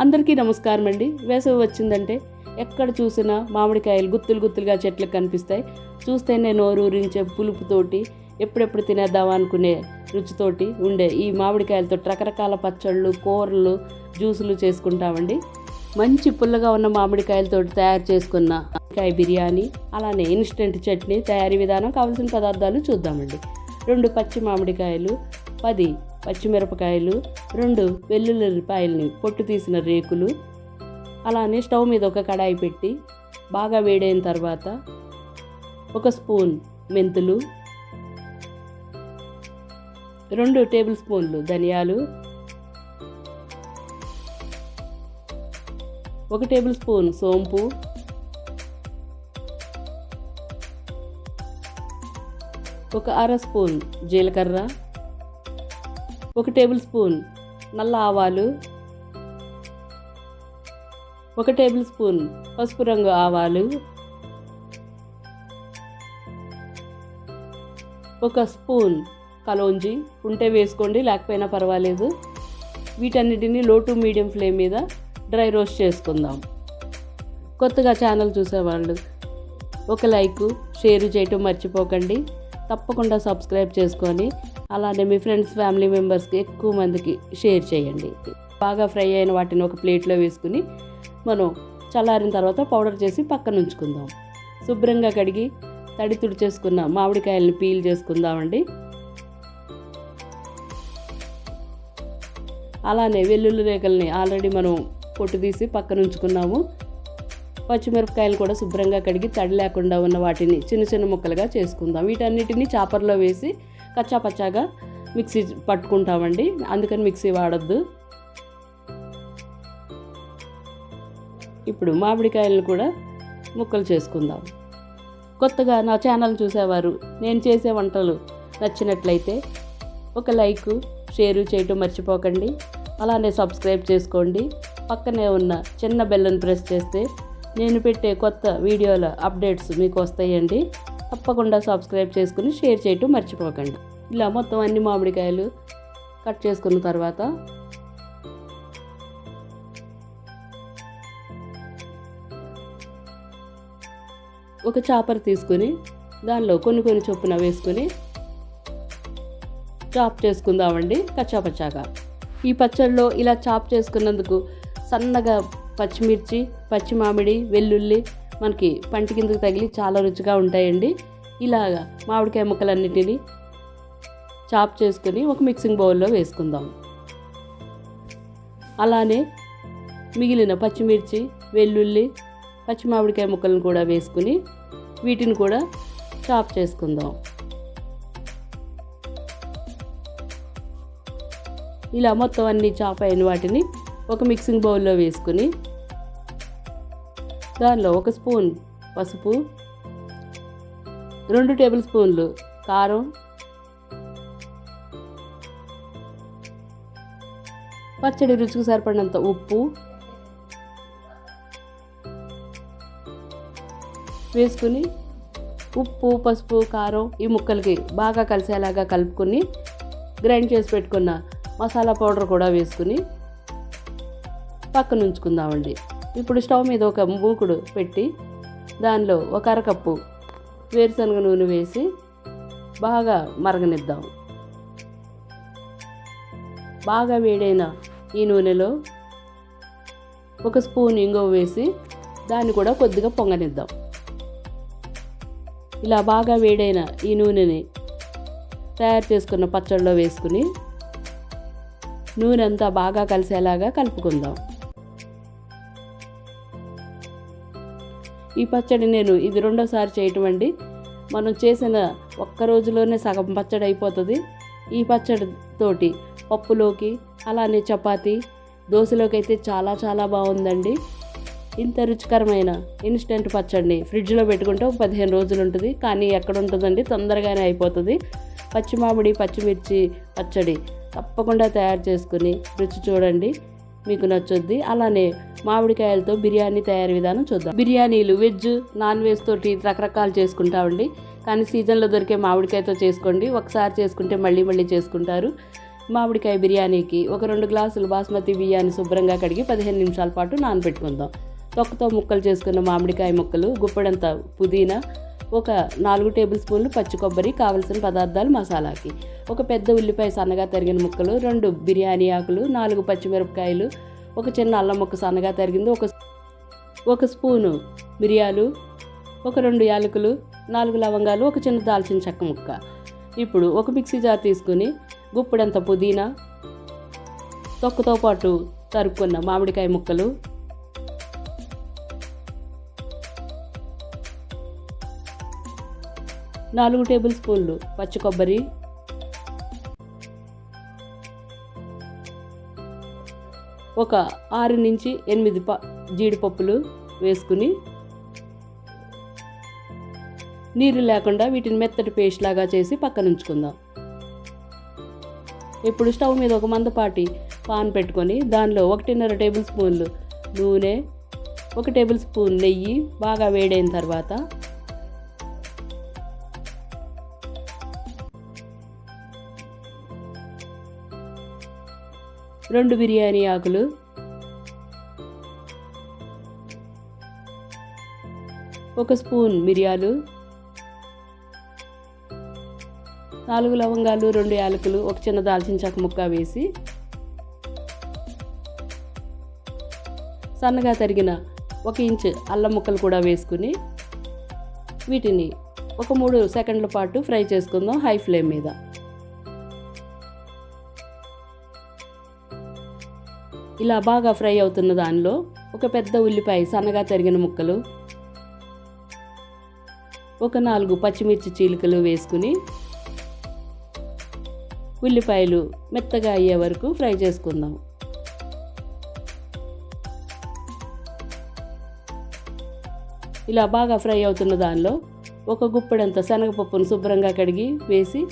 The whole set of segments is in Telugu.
అందరికీ నమస్కారం అండి. వేసవి వచ్చిందంటే ఎక్కడ చూసినా మామిడికాయలు గుత్తులు గుత్తులుగా చెట్లకు కనిపిస్తాయి. చూస్తేనే నోరు ఊరించే పులుపుతోటి ఎప్పుడెప్పుడు తినేద్దామా అనుకునే రుచితోటి ఉండే ఈ మామిడికాయలతో రకరకాల పచ్చళ్ళు కూరలు జ్యూసులు చేసుకుంటామండి. మంచి పుల్లగా ఉన్న మామిడికాయలతో తయారు చేసుకున్న మామిడికాయ బిర్యానీ అలానే ఇన్స్టెంట్ చట్నీ తయారీ విధానం కావలసిన పదార్థాలు చూద్దామండి. రెండు పచ్చి మామిడికాయలు పది పచ్చిమిరపకాయలు రెండు వెల్లుల్లిపాయలని పొట్టు తీసిన రేకులు అలానే స్టవ్ మీద ఒక కడాయి పెట్టి బాగా వేడైన తర్వాత ఒక స్పూన్ మెంతులు రెండు టేబుల్ స్పూన్లు ధనియాలు ఒక టేబుల్ స్పూన్ సోంపు ఒక అర స్పూన్ జీలకర్ర ఒక టేబుల్ స్పూన్ నల్ల ఆవాలు ఒక టేబుల్ స్పూన్ పసుపు రంగు ఆవాలు ఒక స్పూన్ కలోంజి. ఉంటే వేసుకోండి లేకపోయినా పర్వాలేదు. వీటన్నిటిని లో టు మీడియం ఫ్లేమ్ మీద డ్రై రోస్ట్ చేసుకుందాం. కొత్తగా ఛానల్ చూసేవాళ్ళు ఒక లైక్ షేర్ చేయటం మర్చిపోకండి. తప్పకుండా సబ్స్క్రైబ్ చేసుకొని అలానే మీ ఫ్రెండ్స్ ఫ్యామిలీ మెంబర్స్కి ఎక్కువ మందికి షేర్ చేయండి. బాగా ఫ్రై అయిన వాటిని ఒక ప్లేట్లో వేసుకుని మనం చల్లారిన తర్వాత పౌడర్ చేసి పక్కన ఉంచుకుందాం శుభ్రంగా కడిగి తడి తుడి చేసుకున్న మామిడికాయలను పీల్ చేసుకుందామండి. అలానే వెల్లుల్లి రేకల్ని ఆల్రెడీ మనం పొట్టు తీసి పక్కన ఉంచుకున్నాము పచ్చిమిరపకాయలు కూడా శుభ్రంగా కడిగి తడి లేకుండా ఉన్న వాటిని చిన్న చిన్న ముక్కలుగా చేసుకుందాం. వీటన్నిటిని చాపర్లో వేసి కచ్చా పచ్చాగా మిక్సీ పట్టుకుంటామండి. అందుకని మిక్సీ వాడద్దు. ఇప్పుడు మామిడికాయలను కూడా ముక్కలు చేసుకుందాం. కొత్తగా నా ఛానల్ చూసేవారు నేను చేసే వంటలు నచ్చినట్లయితే ఒక లైక్ షేరు చేయటం మర్చిపోకండి. అలానే సబ్స్క్రైబ్ చేసుకోండి. పక్కనే ఉన్న చిన్న బెల్లను ప్రెస్ చేస్తే నేను పెట్టే కొత్త వీడియోల అప్డేట్స్ మీకు వస్తాయండి. తప్పకుండా సబ్స్క్రైబ్ చేసుకుని షేర్ చేయటం మర్చిపోకండి. ఇలా మొత్తం అన్ని మామిడికాయలు కట్ చేసుకున్న తర్వాత ఒక చాపర్ తీసుకుని దానిలో కొన్ని కొన్ని చొప్పున వేసుకుని చాప్ చేసుకుందామండి కచ్చాపచ్చాగా. ఈ పచ్చడిలో ఇలా చాప్ చేసుకున్నందుకు సన్నగా పచ్చిమిర్చి పచ్చి మామిడి వెల్లుల్లి మనకి పంటి కిందకు తగిలి చాలా రుచిగా ఉంటాయండి. ఇలాగా మామిడికాయ ముక్కలన్నిటినీ చాప్ చేసుకుని ఒక మిక్సింగ్ బౌల్లో వేసుకుందాం. అలానే మిగిలిన పచ్చిమిర్చి వెల్లుల్లి పచ్చి మామిడికాయ ముక్కలను కూడా వేసుకుని వీటిని కూడా చాప్ చేసుకుందాం. ఇలా మొత్తం అన్ని చాప్ అయిన వాటిని ఒక మిక్సింగ్ బౌల్లో వేసుకుని దానిలో ఒక స్పూన్ పసుపు రెండు టేబుల్ స్పూన్లు కారం పచ్చడి రుచికి సరిపడినంత ఉప్పు వేసుకుని ఉప్పు పసుపు కారం ఈ ముక్కలకి బాగా కలిసేలాగా కలుపుకొని గ్రైండ్ చేసి పెట్టుకున్న మసాలా పౌడర్ కూడా వేసుకుని పక్కన ఉంచుకుందామండి. ఇప్పుడు స్టవ్ మీద ఒక మూకుడు పెట్టి దానిలో ఒక అరకప్పు వేరుశనగ నూనె వేసి బాగా మరగనిద్దాం. బాగా వేడైన ఈ నూనెలో ఒక స్పూన్ ఇంగువ వేసి దాన్ని కూడా కొద్దిగా పొంగనిద్దాం. ఇలా బాగా వేడైన ఈ నూనెని తయారు చేసుకున్న పచ్చళ్ళలో వేసుకుని నూనె అంతా బాగా కలిసేలాగా కలుపుకుందాం. ఈ పచ్చడి నేను ఇది రెండోసారి చేయటం అండి. మనం చేసిన ఒక్క రోజులోనే సగం పచ్చడి అయిపోతుంది. ఈ పచ్చడి తోటి పప్పులోకి అలానే చపాతి దోశలోకి అయితే చాలా చాలా బాగుందండి. ఇంత రుచికరమైన ఇన్స్టెంట్ పచ్చడిని ఫ్రిడ్జ్లో పెట్టుకుంటే ఒక పదిహేను రోజులు ఉంటుంది కానీ ఎక్కడ ఉంటుందండి తొందరగానే అయిపోతుంది. పచ్చి మామిడి పచ్చిమిర్చి పచ్చడి తప్పకుండా తయారు చేసుకుని రుచి చూడండి. మీకు నచ్చుద్ది. అలానే మామిడికాయలతో బిర్యానీ తయారీ విధానం చూద్దాం. బిర్యానీలు వెజ్ నాన్ వెజ్ తోటి రకరకాలు చేసుకుంటామండి కానీ సీజన్లో దొరికే మామిడికాయతో చేసుకోండి. ఒకసారి చేసుకుంటే మళ్ళీ మళ్ళీ చేసుకుంటారు. మామిడికాయ బిర్యానీకి ఒక రెండు గ్లాసులు బాస్మతి బియ్యాన్ని శుభ్రంగా కడిగి పదిహేను నిమిషాల పాటు నానబెట్టుకుందాం. తొక్కతో ముక్కలు చేసుకున్న మామిడికాయ ముక్కలు గుప్పడంత పుదీనా ఒక నాలుగు టేబుల్ స్పూన్లు పచ్చి కొబ్బరి కావలసిన పదార్థాలు మసాలాకి. ఒక పెద్ద ఉల్లిపాయ సన్నగా తరిగిన ముక్కలు రెండు బిర్యానీ ఆకులు నాలుగు పచ్చిమిరపకాయలు ఒక చిన్న అల్లం ముక్క సన్నగా తరిగింది ఒక ఒక స్పూను మిరియాలు ఒక రెండు యాలకులు నాలుగు లవంగాలు ఒక చిన్న దాల్చిన చెక్క ముక్క. ఇప్పుడు ఒక మిక్సీ జార్ తీసుకుని గుప్పుడంత పుదీనా తొక్కుతో పాటు తరుక్కున్న మామిడికాయ ముక్కలు నాలుగు టేబుల్ స్పూన్లు పచ్చి కొబ్బరి. ఒక ఆరు నుంచి ఎనిమిది ప జీడిపప్పులు వేసుకుని నీరు లేకుండా వీటిని మెత్తటి పేస్ట్ లాగా చేసి పక్కన ఉంచుకుందాం. ఇప్పుడు స్టవ్ మీద ఒక మందపాటి పాన్ పెట్టుకొని దానిలో ఒకటిన్నర టేబుల్ స్పూన్లు నూనె ఒక టేబుల్ స్పూన్ నెయ్యి బాగా వేడైన తర్వాత రెండు బిర్యానీ ఆకులు. ఒక స్పూన్ మిరియాలు. నాలుగు లవంగాలు రెండు యాలకులు ఒక చిన్న దాల్చిన చెక్క ముక్క వేసి సన్నగా తరిగిన ఒక ఇంచ్ అల్లం ముక్కలు కూడా వేసుకుని వీటిని ఒక మూడు సెకండ్ల పాటు ఫ్రై చేసుకుందాం హై ఫ్లేమ్ మీద. ఇలా బాగా ఫ్రై అవుతున్న దానిలో ఒక పెద్ద ఉల్లిపాయ సన్నగా తరిగిన ముక్కలు ఒక నాలుగు పచ్చిమిర్చి చీలికలు వేసుకుని ఉల్లిపాయలు మెత్తగా అయ్యే వరకు ఫ్రై చేసుకుందాం. ఇలా బాగా ఫ్రై అవుతున్న దానిలో ఒక గుప్పెడంత శనగపప్పును శుభ్రంగా కడిగి వేసి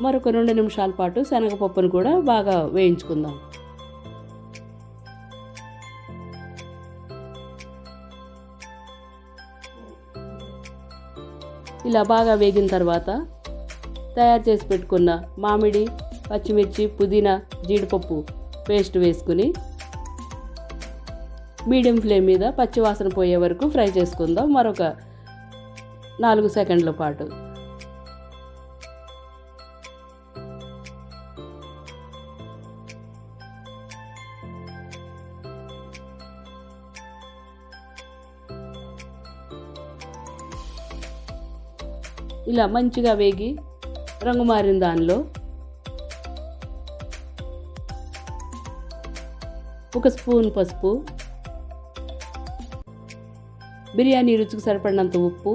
మరొక రెండు నిమిషాల పాటు శనగపప్పును కూడా బాగా వేయించుకుందాం. ఇలా బాగా వేగిన తర్వాత తయారు చేసి పెట్టుకున్న మామిడి పచ్చిమిర్చి పుదీనా జీడిపప్పు పేస్ట్ వేసుకుని మీడియం ఫ్లేమ్ మీద పచ్చివాసన పోయే వరకు ఫ్రై చేసుకుందాం. మరొక నాలుగు సెకండ్ల పాటు. ఇలా మంచిగా వేగి రంగు మారిన దానిలో ఒక స్పూన్ పసుపు బిర్యానీ రుచికి సరిపడినంత ఉప్పు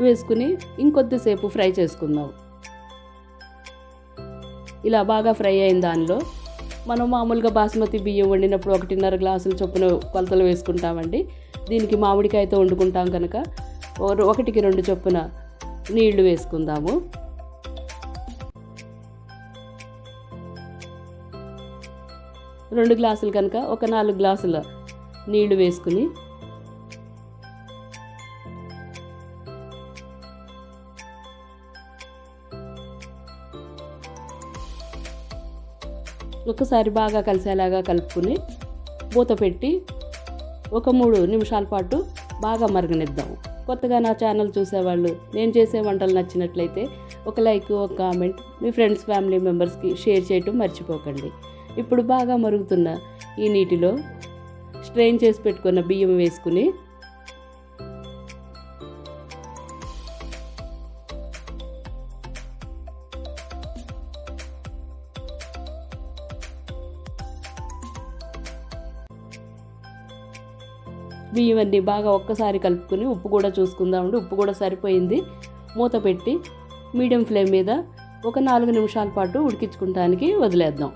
వేసుకుని ఇంకొద్దిసేపు ఫ్రై చేసుకుందాం. ఇలా బాగా ఫ్రై అయిన దానిలో మనం మామూలుగా బాస్మతి బియ్యం వండినప్పుడు ఒకటిన్నర గ్లాసుల చొప్పున కొలతలు వేసుకుంటామండి. దీనికి మామిడికాయతో వండుకుంటాం కనుక ఒకటికి రెండు చొప్పున నీళ్ళు వేసుకుందాము. రెండు గ్లాసులు కనుక ఒక నాలుగు గ్లాసుల నీళ్ళు వేసుకుని ఒకసారి బాగా కలిసేలాగా కలుపుకుని మూత పెట్టి ఒక మూడు నిమిషాల పాటు బాగా మరగనిద్దాం. కొత్తగా నా ఛానల్ చూసేవాళ్ళు నేను చేసే వంటలు నచ్చినట్లయితే ఒక లైక్ ఒక కామెంట్ మీ ఫ్రెండ్స్ ఫ్యామిలీ మెంబర్స్కి షేర్ చేయటం మర్చిపోకండి. ఇప్పుడు బాగా మరుగుతున్న ఈ నీటిలో స్ట్రెయిన్ చేసి పెట్టుకున్న బియ్యం వేసుకుని బియ్యం అన్నీ బాగా ఒక్కసారి కలుపుకొని ఉప్పు కూడా చూసుకుందామండి ఉప్పు కూడా సరిపోయింది. మూత పెట్టి మీడియం ఫ్లేమ్ మీద ఒక నాలుగు నిమిషాల పాటు ఉడికించుకుంటానికి వదిలేద్దాం.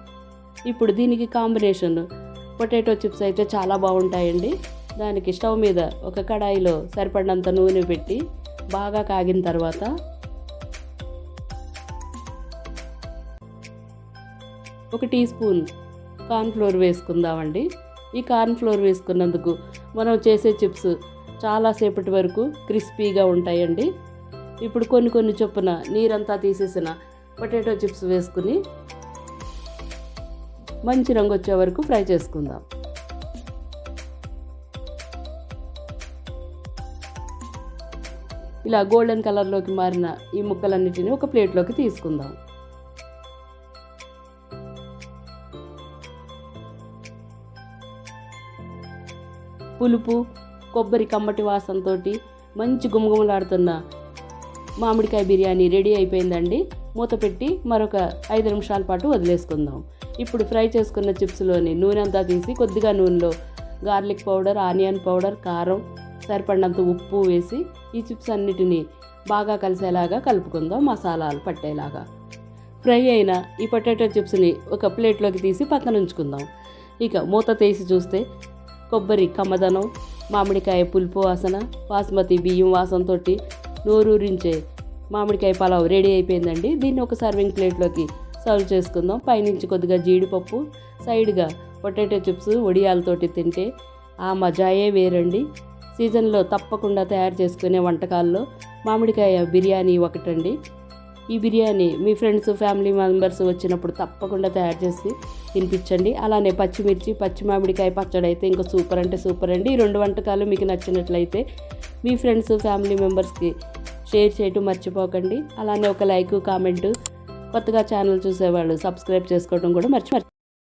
ఇప్పుడు దీనికి కాంబినేషన్ పొటాటో చిప్స్ అయితే చాలా బాగుంటాయండి. దానికి స్టవ్ మీద ఒక కడాయిలో సరిపడినంత నూనె పెట్టి బాగా కాగిన తర్వాత ఒక టీ స్పూన్ కార్న్ఫ్లోర్ వేసుకుందామండి. ఈ కార్న్ ఫ్లోర్ వేసుకున్నందుకు మనం చేసే చిప్స్ చాలాసేపటి వరకు క్రిస్పీగా ఉంటాయండి. ఇప్పుడు కొన్ని కొన్ని చొప్పున నీరంతా తీసేసిన పొటాటో చిప్స్ వేసుకుని మంచి రంగు వచ్చే వరకు ఫ్రై చేసుకుందాం. ఇలా గోల్డెన్ కలర్లోకి మారిన ఈ ముక్కలన్నిటిని ఒక ప్లేట్లోకి తీసుకుందాం. పులుపు కొబ్బరి కమ్మటి వాసనతో మంచి గుమగుమలాడుతున్న మామిడికాయ బిర్యానీ రెడీ అయిపోయిందండి. మూత పెట్టి మరొక ఐదు నిమిషాల పాటు వదిలేసుకుందాం. ఇప్పుడు ఫ్రై చేసుకున్న చిప్స్లోని నూనె అంతా తీసి కొద్దిగా నూనెలో గార్లిక్ పౌడర్ ఆనియన్ పౌడర్ కారం సరిపడినంత ఉప్పు వేసి ఈ చిప్స్ అన్నిటినీ బాగా కలిసేలాగా కలుపుకుందాం మసాలాలు పట్టేలాగా. ఫ్రై అయిన ఈ పొటాటో చిప్స్ని ఒక ప్లేట్లోకి తీసి పక్కన ఉంచుకుందాం ఇక మూత తీసి చూస్తే కొబ్బరి కమ్మదనం మామిడికాయ పులుపు వాసన బాస్మతి బియ్యం వాసనతో నోరూరించే మామిడికాయ పలావ్ రెడీ అయిపోయిందండి. దీన్ని ఒక సర్వింగ్ ప్లేట్లోకి సర్వ్ చేసుకుందాం. పైనుంచి కొద్దిగా జీడిపప్పు సైడ్గా పొటాటో చిప్స్ వడియాలతోటి తింటే ఆ మజాయే వేరండి. సీజన్లో తప్పకుండా తయారు చేసుకునే వంటకాల్లో మామిడికాయ బిర్యానీ ఒకటండి. ఈ బిర్యానీ మీ ఫ్రెండ్స్ ఫ్యామిలీ మెంబర్స్ వచ్చినప్పుడు తప్పకుండా తయారు చేసి తినిపించండి. అలానే పచ్చిమిర్చి పచ్చి మామిడికాయ పచ్చడి అయితే ఇంకా సూపర్ అంటే సూపర్ అండి. ఈ రెండు వంటకాలు మీకు నచ్చినట్లయితే మీ ఫ్రెండ్స్ ఫ్యామిలీ మెంబర్స్కి షేర్ చేయటం మర్చిపోకండి. అలానే ఒక లైక్ కామెంటు కొత్తగా ఛానల్ చూసేవాళ్ళు సబ్స్క్రైబ్ చేసుకోవడం కూడా మర్చి